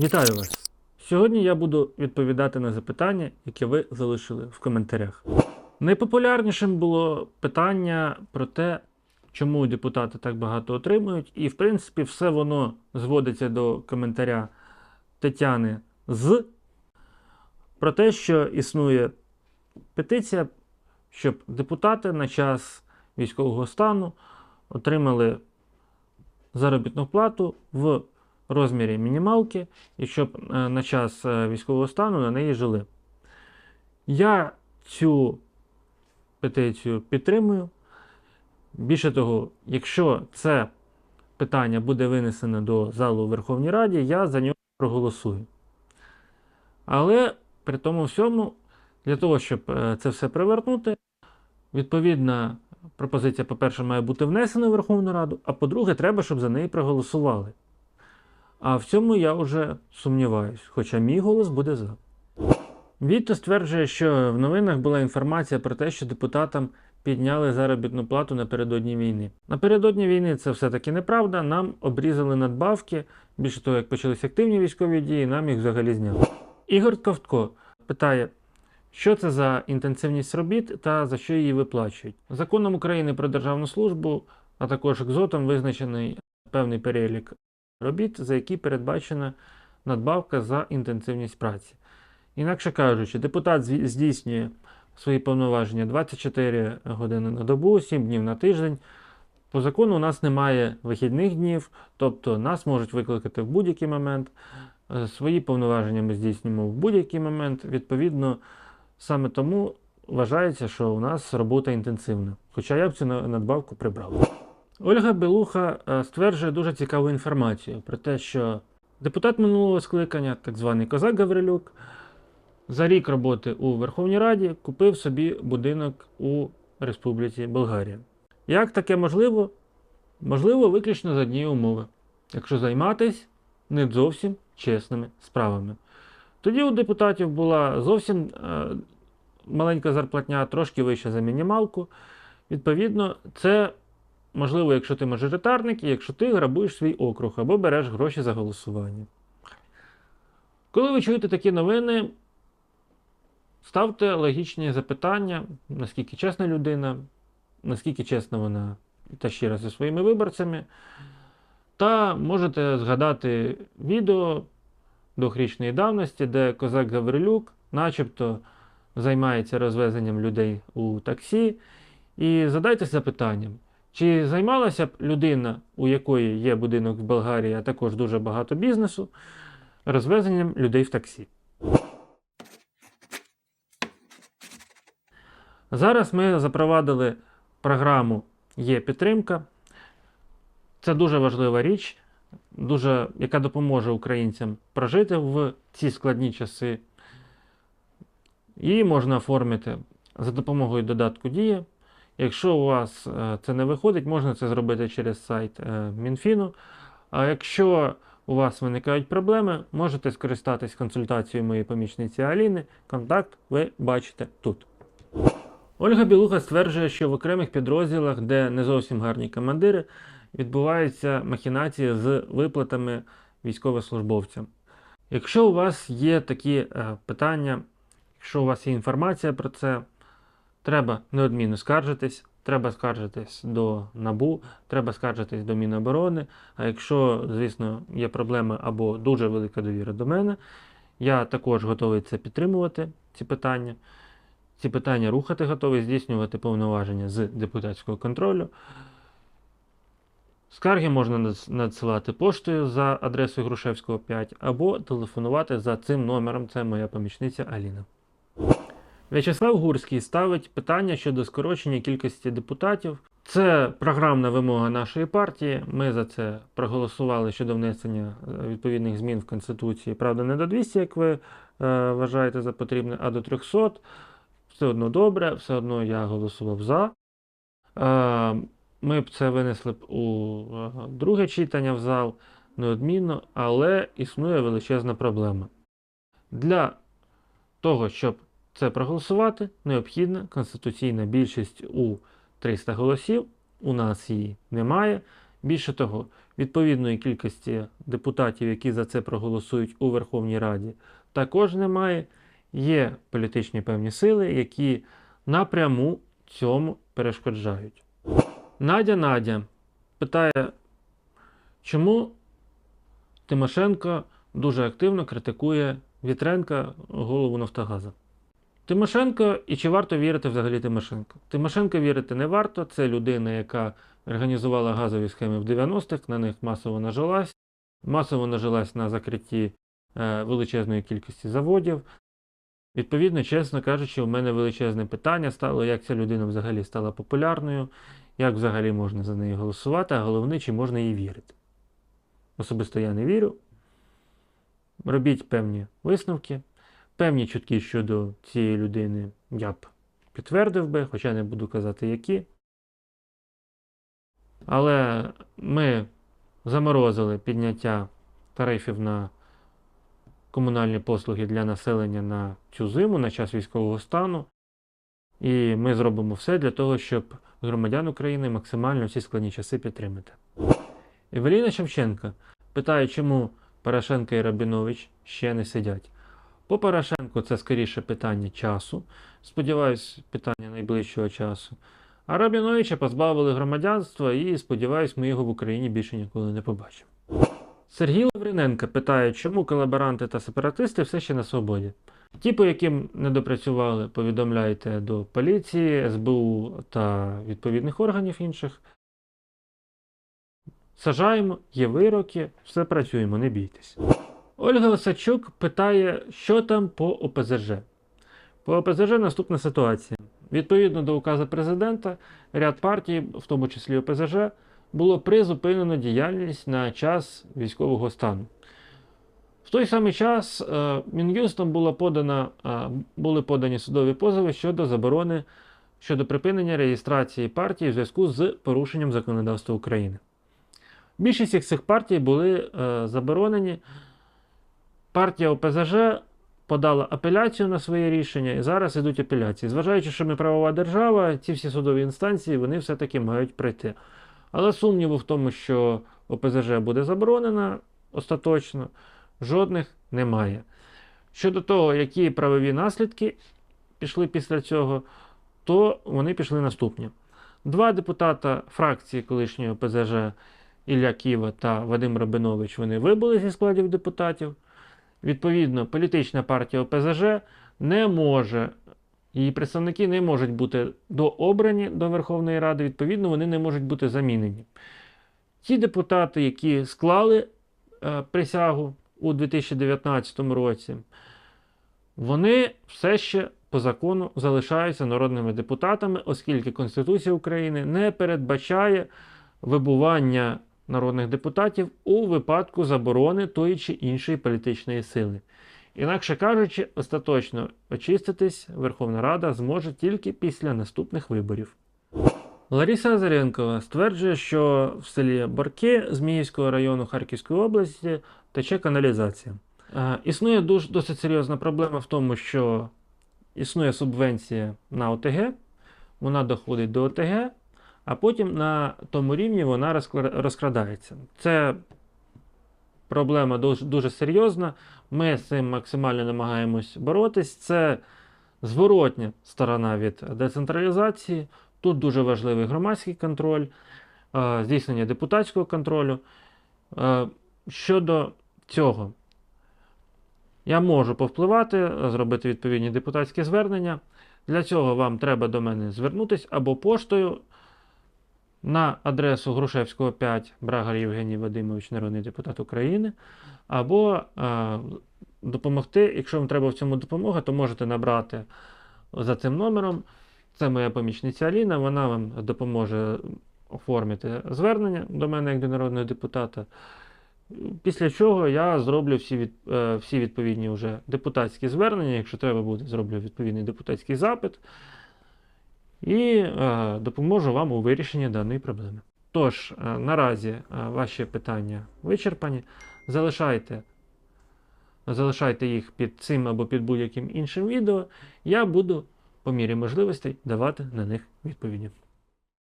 Вітаю вас! Сьогодні я буду відповідати на запитання, які ви залишили в коментарях. Найпопулярнішим було питання про те, чому депутати так багато отримують, і в принципі все воно зводиться до коментаря Тетяни з про те, що існує петиція, щоб депутати на час військового стану отримали заробітну плату в розмірі мінімалки, і щоб е, на час е, військового стану на неї жили. Я цю петицію підтримую. Більше того, якщо це питання буде винесено до залу у Верховній Раді, я за нього проголосую. Але при тому всьому, для того, щоб е, це все привернути, відповідна пропозиція, по-перше, має бути внесена в Верховну Раду, а по-друге, треба, щоб за неї проголосували. А в цьому я вже сумніваюсь, хоча мій голос буде за. Вітто стверджує, що в новинах була інформація про те, що депутатам підняли заробітну плату напередодні війни. Напередодні війни це все-таки неправда. Нам обрізали надбавки. Більше того, як почалися активні військові дії, нам їх взагалі зняли. Ігор Ковтко питає, що це за інтенсивність робіт та за що її виплачують. Законом України про державну службу, а також екзотом визначений певний перелік робіт, за які передбачена надбавка за інтенсивність праці. Інакше кажучи, депутат здійснює свої повноваження 24 години на добу, 7 днів на тиждень. По закону у нас немає вихідних днів, тобто нас можуть викликати в будь-який момент. Е, Свої повноваження ми здійснюємо в будь-який момент. Відповідно, саме тому вважається, що у нас робота інтенсивна. Хоча я б цю надбавку прибрав. Ольга Белуха е, стверджує дуже цікаву інформацію про те, що депутат минулого скликання, так званий Козак Гаврилюк, за рік роботи у Верховній Раді купив собі будинок у Республіці Болгарія. Як таке можливо? Можливо, виключно за однієї умови, якщо займатися не зовсім чесними справами. Тоді у депутатів була зовсім е, маленька зарплатня, трошки вища за мінімалку. Відповідно, це можливо, якщо ти мажоритарник, і якщо ти грабуєш свій округ або береш гроші за голосування. Коли ви чуєте такі новини, ставте логічні запитання, наскільки чесна людина, наскільки чесна вона та щира зі своїми виборцями. Та можете згадати відео двохрічної давності, де козак Гаврилюк начебто займається розвезенням людей у таксі. І задайтеся запитанням, чи займалася б людина, у якої є будинок в Болгарії, а також дуже багато бізнесу, розвезенням людей в таксі? Зараз ми запровадили програму Є підтримка. Це дуже важлива річ, дуже, яка допоможе українцям прожити в ці складні часи. Її можна оформити за допомогою додатку Дія. Якщо у вас е, це не виходить, можна це зробити через сайт е, Мінфіну. А якщо у вас виникають проблеми, можете скористатись консультацією моєї помічниці Аліни. Контакт ви бачите тут. Ольга Білуха стверджує, що в окремих підрозділах, де не зовсім гарні командири, відбуваються махінації з виплатами військовослужбовцям. Якщо у вас є такі е, питання, якщо у вас є інформація про це, треба неодмінно скаржитись. Треба скаржитись до НАБУ, треба скаржитись до Міноборони. А якщо, звісно, є проблеми або дуже велика довіра до мене, я також готовий це підтримувати, ці питання. Ці питання рухати готовий, здійснювати повноваження з депутатського контролю. Скарги можна надсилати поштою за адресою Грушевського 5 або телефонувати за цим номером. Це моя помічниця Аліна. В'ячеслав Гурський ставить питання щодо скорочення кількості депутатів. Це програмна вимога нашої партії. Ми за це проголосували щодо внесення е, відповідних змін в Конституції. Правда, не до 200, як ви е, вважаєте за потрібне, а до 300. Все одно добре, все одно я голосував за. Е, Ми б це винесли б у е, друге читання в зал неодмінно, але існує величезна проблема. Для того, щоб це проголосувати, необхідна конституційна більшість у 300 голосів. У нас її немає. Більше того, відповідної кількості депутатів, які за це проголосують у Верховній Раді, також немає. Є політичні певні сили, які напряму цьому перешкоджають. Надя Надя питає, чому Тимошенко дуже активно критикує Вітренка, голову Нафтогазу. Тимошенко, і чи варто вірити взагалі Тимошенко? Тимошенко вірити не варто. Це людина, яка організувала газові схеми в 90-х, на них масово нажилась, масово нажилась на закритті е, величезної кількості заводів. Відповідно, чесно кажучи, у мене величезне питання стало, як ця людина взагалі стала популярною, як взагалі можна за неї голосувати, а головне, чи можна їй вірити. Особисто я не вірю. Робіть певні висновки, певні чутки щодо цієї людини я б підтвердив би, хоча не буду казати які. Але ми заморозили підняття тарифів на комунальні послуги для населення на цю зиму, на час військового стану. І ми зробимо все для того, щоб громадян України максимально в ці складні часи підтримати. Евеліна Шевченка питає, чому Порошенко і Рабінович ще не сидять. По Порошенку це скоріше питання часу. Сподіваюсь, питання найближчого часу. А Рабіновича позбавили громадянства і, сподіваюсь, ми його в Україні більше ніколи не побачимо. Сергій Лавриненко питає, чому колаборанти та сепаратисти все ще на свободі. Ті, по яким не допрацювали, повідомляйте до поліції, СБУ та відповідних органів інших. Сажаємо, є вироки, все працюємо, не бійтесь. Ольга Осадчук питає, що там по ОПЗЖ. По ОПЗЖ наступна ситуація. Відповідно до указу президента, ряд партій, в тому числі ОПЗЖ, було призупинено діяльність на час військового стану. В той самий час е, Мін'юстом було подано, е, були подані судові позови щодо заборони щодо припинення реєстрації партії в зв'язку з порушенням законодавства України. Більшість цих партій були е, заборонені. Партія ОПЗЖ подала апеляцію на своє рішення, і зараз ідуть апеляції. Зважаючи, що ми правова держава, ці всі судові інстанції вони все-таки мають пройти. Але сумніву в тому, що ОПЗЖ буде заборонена остаточно, жодних немає. Щодо того, які правові наслідки пішли після цього, то вони пішли наступні. Два депутата фракції колишньої ОПЗЖ Ілля Ківа та Вадим Рабинович вони вибули зі складів депутатів. Відповідно, політична партія ОПЗЖ не може, її представники не можуть бути дообрані до Верховної Ради, відповідно, вони не можуть бути замінені. Ті депутати, які склали е, присягу у 2019 році, вони все ще по закону залишаються народними депутатами, оскільки Конституція України не передбачає вибування народних депутатів у випадку заборони тої чи іншої політичної сили. Інакше кажучи, остаточно очиститись Верховна Рада зможе тільки після наступних виборів. Лариса Азаренкова стверджує, що в селі Борки Зміївського району Харківської області тече каналізація. Е, Існує досить серйозна проблема в тому, що існує субвенція на ОТГ, вона доходить до ОТГ, а потім на тому рівні вона розкрадається. Це проблема дуже, дуже серйозна. Ми з цим максимально намагаємось боротись. Це зворотня сторона від децентралізації. Тут дуже важливий громадський контроль, е, здійснення депутатського контролю. Е, Щодо цього, я можу повпливати, зробити відповідні депутатські звернення. Для цього вам треба до мене звернутися або поштою на адресу Грушевського 5 Брагар Євгеній Вадимович, народний депутат України, або е, допомогти. Якщо вам треба в цьому допомога, то можете набрати за цим номером. Це моя помічниця Аліна, вона вам допоможе оформити звернення до мене як до народного депутата. Після чого я зроблю всі, від, е, всі відповідні вже депутатські звернення. Якщо треба буде, зроблю відповідний депутатський запит і е, допоможу вам у вирішенні даної проблеми. Тож, е, наразі е, ваші питання вичерпані. Залишайте, залишайте їх під цим або під будь-яким іншим відео. Я буду по мірі можливостей давати на них відповіді.